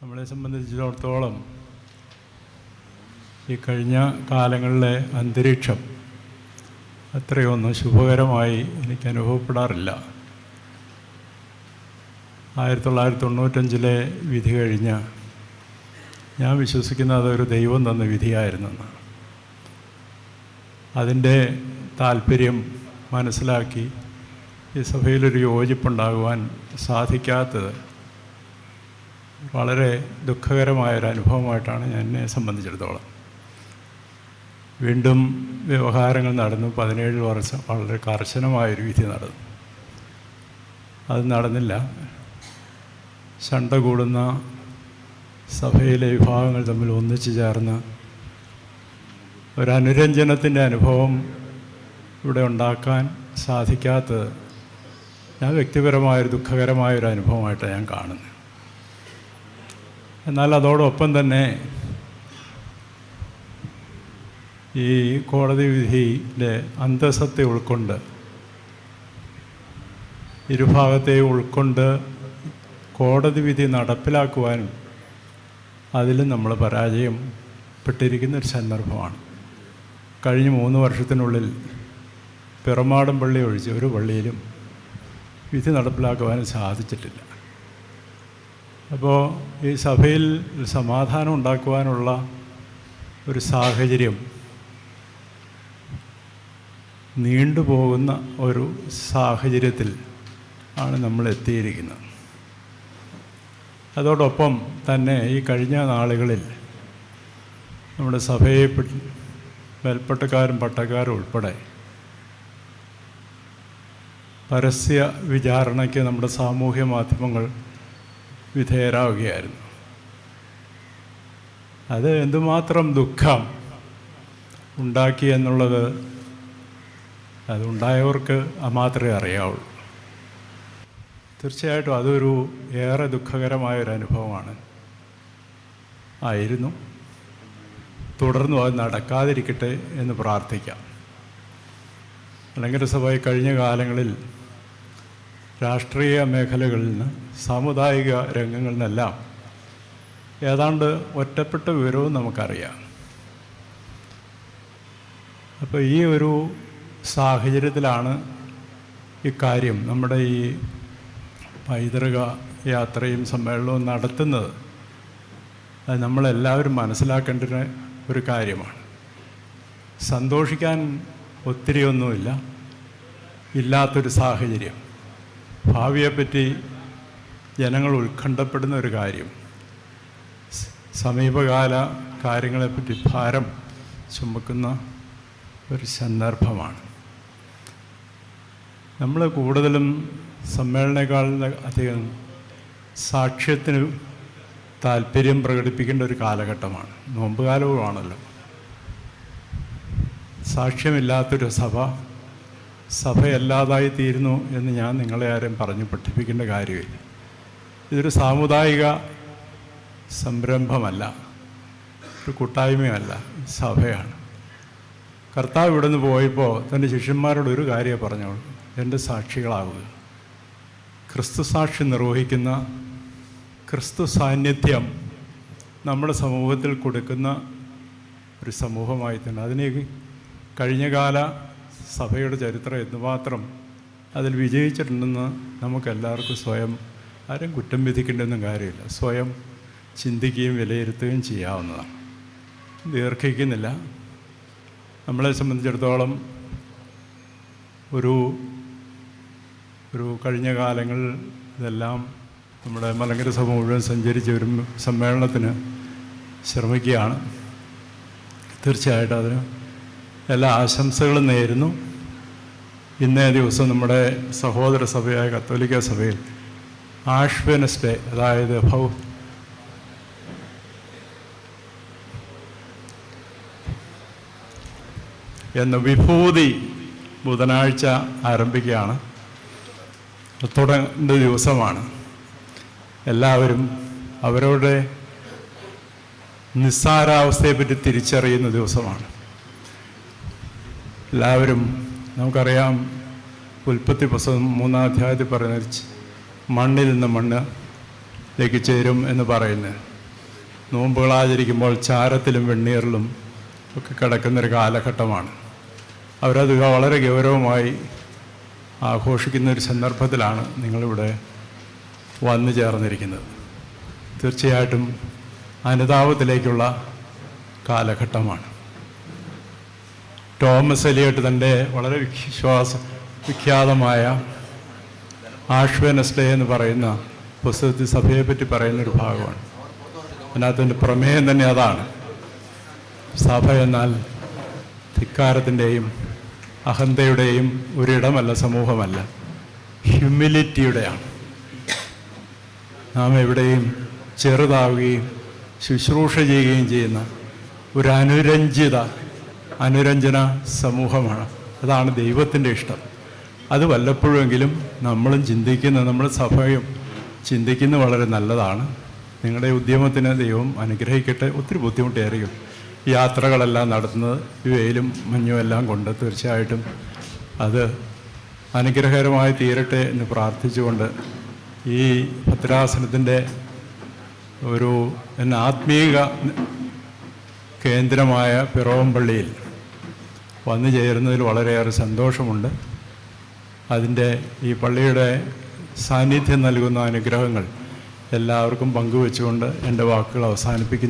നമ്മളെ സംബന്ധിച്ചിടത്തോളം ഈ കഴിഞ്ഞ കാലങ്ങളിലെ അന്തരീക്ഷം അത്രയൊന്നും ശുഭകരമായി എനിക്ക് അനുഭവപ്പെടാറില്ല. ആയിരത്തി തൊള്ളായിരത്തി തൊണ്ണൂറ്റഞ്ചിലെ വിധി കഴിഞ്ഞ് ഞാൻ വിശ്വസിക്കുന്ന അതൊരു ദൈവം തന്ന വിധിയായിരുന്നെന്നാണ് അതിന്റെ താല്പര്യം മനസ്സിലാക്കി ഈ സഭയിലൊരു യോജിപ്പുണ്ടാകുവാൻ സാധിക്കാത്തത് വളരെ ദുഃഖകരമായൊരു അനുഭവമായിട്ടാണ് എന്നെ സംബന്ധിച്ചിടത്തോളം. വീണ്ടും വ്യവഹാരങ്ങൾ നടന്നു. പതിനേഴ് വർഷം വളരെ കർശനമായൊരു വിധി നടന്നു. അത് നടന്നില്ല. ശണ്ട കൂടുന്ന സഭയിലെ വിഭാഗങ്ങൾ തമ്മിൽ ഒന്നിച്ചു ചേർന്ന് ഒരു അനുരഞ്ജനത്തിന്റെ അനുഭവം ഇവിടെ ഉണ്ടാക്കാൻ സാധിക്കാത്തത് ഞാൻ വ്യക്തിപരമായൊരു ദുഃഖകരമായൊരു അനുഭവമായിട്ടാണ് ഞാൻ കാണുന്നത്. എന്നാൽ അതോടൊപ്പം തന്നെ ഈ കോടതി വിധിയിലെ അന്തസ്സത്തെ ഉൾക്കൊണ്ട് ഇരുഭാഗത്തെയും ഉൾക്കൊണ്ട് കോടതി വിധി നടപ്പിലാക്കുവാനും അതിലും നമ്മൾ പരാജയം പെട്ടിരിക്കുന്ന ഒരു സന്ദർഭമാണ്. കഴിഞ്ഞ മൂന്ന് വർഷത്തിനുള്ളിൽ പിറമാടം പള്ളി ഒഴിച്ച് ഒരു പള്ളിയിലും വിധി നടപ്പിലാക്കുവാനും സാധിച്ചിട്ടില്ല. അപ്പോൾ ഈ സഭയിൽ സമാധാനം ഉണ്ടാക്കുവാനുള്ള ഒരു സാഹചര്യം നീണ്ടുപോകുന്ന ഒരു സാഹചര്യത്തിൽ ആണ് നമ്മൾ എത്തിയിരിക്കുന്നത്. അതോടൊപ്പം തന്നെ ഈ കഴിഞ്ഞ നാളുകളിൽ നമ്മുടെ സഭയെ മേൽപ്പട്ടക്കാരും പട്ടക്കാരും ഉൾപ്പെടെ പരസ്യ വിചാരണയ്ക്ക് നമ്മുടെ സാമൂഹ്യ മാധ്യമങ്ങൾ വിധേയരാകുകയായിരുന്നു അത് എന്തുമാത്രം ദുഃഖം ഉണ്ടാക്കി എന്നുള്ളത് അതുണ്ടായവർക്ക് മാത്രമേ അറിയാവുള്ളൂ. തീർച്ചയായിട്ടും അതൊരു ഏറെ ദുഃഖകരമായൊരു അനുഭവമാണ് ആയിരുന്നു. തുടർന്നും അത് നടക്കാതിരിക്കട്ടെ എന്ന് പ്രാർത്ഥിക്കാം. അലങ്കര സഭ കഴിഞ്ഞ കാലങ്ങളിൽ രാഷ്ട്രീയ മേഖലകളിൽ നിന്ന് സാമുദായിക രംഗങ്ങളിൽ നിന്നെല്ലാം ഏതാണ്ട് ഒറ്റപ്പെട്ട വിവരവും നമുക്കറിയാം. അപ്പോൾ ഈ ഒരു സാഹചര്യത്തിലാണ് ഇക്കാര്യം നമ്മുടെ ഈ പൈതൃക യാത്രയും സമ്മേളനവും നടത്തുന്നത്. അത് നമ്മളെല്ലാവരും മനസ്സിലാക്കേണ്ട ഒരു കാര്യമാണ്. സന്തോഷിക്കാൻ ഒത്തിരിയൊന്നുമില്ല. ഇല്ലാത്തൊരു സാഹചര്യം. ഭാവിയെപ്പറ്റി ജനങ്ങൾ ഉത്കണ്ഠപ്പെടുന്ന ഒരു കാര്യം. സമീപകാല കാര്യങ്ങളെപ്പറ്റി ഭാരം ചുമക്കുന്ന ഒരു സന്ദർഭമാണ്. നമ്മൾ കൂടുതലും സമ്മേളനേക്കാൾ അധികം സാക്ഷ്യത്തിന് താല്പര്യം പ്രകടിപ്പിക്കേണ്ട ഒരു കാലഘട്ടമാണ്. നോമ്പ് കാലവുമാണല്ലോ സാക്ഷ്യമില്ലാത്തൊരു സഭ സഭയല്ലാതായി തീരുന്നു എന്ന് ഞാൻ നിങ്ങളെ ആരും പറഞ്ഞു പഠിപ്പിക്കേണ്ട കാര്യമില്ല. ഇതൊരു സാമുദായിക സംരംഭമല്ല. ഒരു കൂട്ടായ്മയല്ല സഭയാണ്. കർത്താവ് ഇവിടെ നിന്ന് പോയപ്പോൾ തന്റെ ശിഷ്യന്മാരോട് ഒരു കാര്യം പറഞ്ഞോളൂ. എന്റെ സാക്ഷികളാവുക. ക്രിസ്തു സാക്ഷി നിർവഹിക്കുന്ന ക്രിസ്തു സാന്നിധ്യം നമ്മുടെ സമൂഹത്തിൽ കൊടുക്കുന്ന ഒരു സമൂഹമായി തന്നെ അതിനെ കഴിഞ്ഞകാല സഭയുടെ ചരിത്രം എന്തുമാത്രം അതിൽ വിജയിച്ചിട്ടുണ്ടെന്ന് നമുക്കെല്ലാവർക്കും സ്വയം ആരും കുറ്റം വിധിക്കേണ്ടെന്നും കാര്യമില്ല. സ്വയം ചിന്തിക്കുകയും വിലയിരുത്തുകയും ചെയ്യാവുന്നതാണ്. ദീർഘിക്കുന്നില്ല. നമ്മളെ സംബന്ധിച്ചിടത്തോളം ഒരു ഒരു കഴിഞ്ഞ കാലങ്ങളിൽ ഇതെല്ലാം നമ്മുടെ മലങ്കര സഭ മുഴുവൻ സഞ്ചരിച്ച് ഒരു സമ്മേളനത്തിന് ശ്രമിക്കുകയാണ്. തീർച്ചയായിട്ടും അതിന് എല്ലാ ആശംസകളും നേരുന്നു. ഇന്നേ ദിവസം നമ്മുടെ സഹോദര സഭയായ കത്തോലിക്ക സഭയിൽ ആഷ് വെനസ്ഡേ അതായത് ഭൗ എന്ന വിഭൂതി ബുധനാഴ്ച ആരംഭിക്കുകയാണ്. തുടങ്ങുന്ന ദിവസമാണ്. എല്ലാവരും അവരുടെ നിസ്സാരാവസ്ഥയെപ്പറ്റി തിരിച്ചറിയുന്ന ദിവസമാണ്. എല്ലാവരും നമുക്കറിയാം ഉൽപ്പത്തി പുസ്തകം മൂന്നാം അധ്യായത്തിൽ പറയുന്ന മണ്ണിൽ നിന്ന് മണ്ണിലേക്ക് ചേരും എന്ന് പറയുന്നത്. നോമ്പുകൾ ആചരിക്കുമ്പോൾ ചാരത്തിലും വെണ്ണീറിലും ഒക്കെ കിടക്കുന്നൊരു കാലഘട്ടമാണ്. അവരത് വളരെ ഗൗരവമായി ആഘോഷിക്കുന്ന ഒരു സന്ദർഭത്തിലാണ് നിങ്ങളിവിടെ വന്നു ചേർന്നിരിക്കുന്നത്. തീർച്ചയായിട്ടും അനുതാപത്തിലേക്കുള്ള കാലഘട്ടമാണ്. തോമസ് എലിയട്ട് തന്റെ വളരെ വിശ്വാസ വിഖ്യാതമായ ആഷ്വനസ്ലേ എന്ന് പറയുന്ന പുസ്തകത്തിൽ സഭയെപ്പറ്റി പറയുന്നൊരു ഭാഗമാണ്. അതിനകത്തിന്റെ പ്രമേയം തന്നെ അതാണ്. സഭ എന്നാൽ ധിക്കാരത്തിന്റെയും അഹന്തയുടെയും ഒരിടമല്ല സമൂഹമല്ല. ഹ്യൂമിലിറ്റിയുടെയാണ്. നാം എവിടെയും ചെറുതാവുകയും ശുശ്രൂഷ ചെയ്യുകയും ചെയ്യുന്ന ഒരു അനുരഞ്ജന സമൂഹമാണ്. അതാണ് ദൈവത്തിന്റെ ഇഷ്ടം. അത് വല്ലപ്പോഴെങ്കിലും നമ്മളും ചിന്തിക്കുന്ന നമ്മുടെ സഭയും ചിന്തിക്കുന്നത് വളരെ നല്ലതാണ്. നിങ്ങളുടെ ഉദ്യമത്തിന് ദൈവം അനുഗ്രഹിക്കട്ടെ. ഒത്തിരി ബുദ്ധിമുട്ടേറിയും. യാത്രകളെല്ലാം നടത്തുന്നത് വെയിലും മഞ്ഞും എല്ലാം കൊണ്ട് തീർച്ചയായിട്ടും അത് അനുഗ്രഹകരമായി തീരട്ടെ എന്ന് പ്രാർത്ഥിച്ചുകൊണ്ട് ഈ ഭദ്രാസനത്തിന്റെ ഒരു എന്ന ആത്മീക കേന്ദ്രമായ പിറവംപള്ളിയിൽ വന്നു ചേരുന്നതിൽ വളരെയേറെ സന്തോഷമുണ്ട്. അതിന്റെ ഈ പള്ളിയുടെ സാന്നിധ്യം നൽകുന്ന അനുഗ്രഹങ്ങൾ എല്ലാവർക്കും പങ്കുവെച്ചുകൊണ്ട് എന്റെ വാക്കുകൾ അവസാനിപ്പിക്കുന്നു.